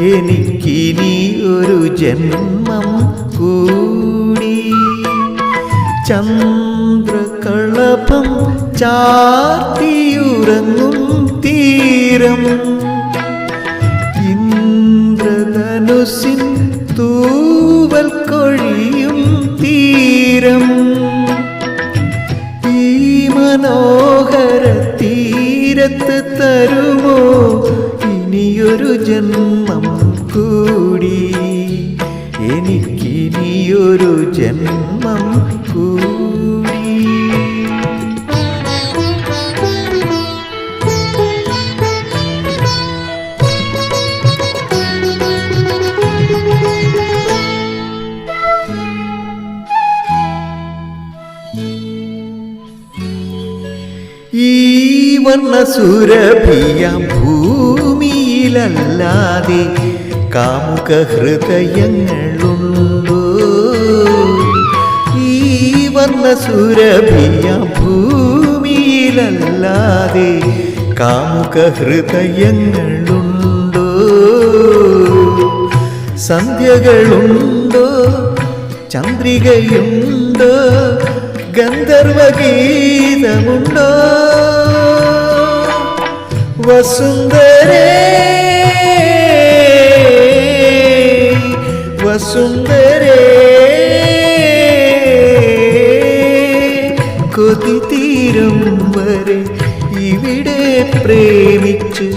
എനിക്കിനി ഒരു ജന്മം കൂടി. ചന്ദ്രകളഭം ചാർത്തിയുറങ്ങും തീരം. ഇന്ദ്രധനുസിൻ തൂവൽ കൊഴിയും തീരം. ഈ മനോഹര തീരത്ത് തരുമോ ഇനിയൊരു ജന്മം കൂടി. എനിക്കിനിയൊരു ജന്മം കൂടി. ഈ വർണസുരഭിയ ഭൂമിയിലല്ലാതെ കാമുക ഹൃദയങ്ങളുണ്ടോ ഈ വർണസുരഭിയ ഭൂമിയിലല്ലാതെ കാമുക ഹൃദയങ്ങളുണ്ടോ സന്ധ്യകളുണ്ടോ? ചന്ദ്രികയുണ്ടോ? ഗന്ധർവഗീതമുണ്ടോ? വസുന്ധരേ വസുന്ധരേ കൊതി തീരം വരെ ഇവിടെ പ്രേമിച്ച്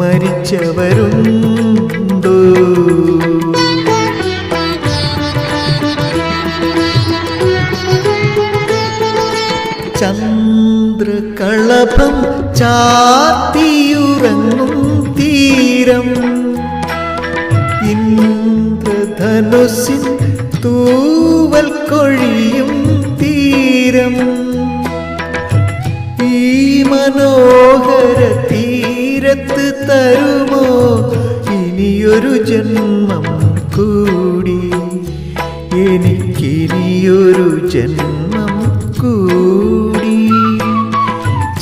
മരിച്ചവരുണ്ടോ? ചന്ദ്രകളഭം ചാത്തിയുറങ്ങും തീരം. ഇന്ദ്രധനുസിൻ തൂവൽ കൊഴിയും തീരം. ഈ മനോഹര തീരത്ത് തരുമോ? ഇനിയൊരു ജന്മം കൂടി. എനിക്കിനിയൊരു ജന്മം കൂടി.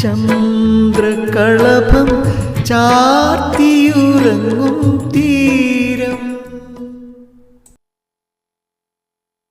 ചന്ദ്രകളഭം ചാർത്തിയുറങ്ങും തീ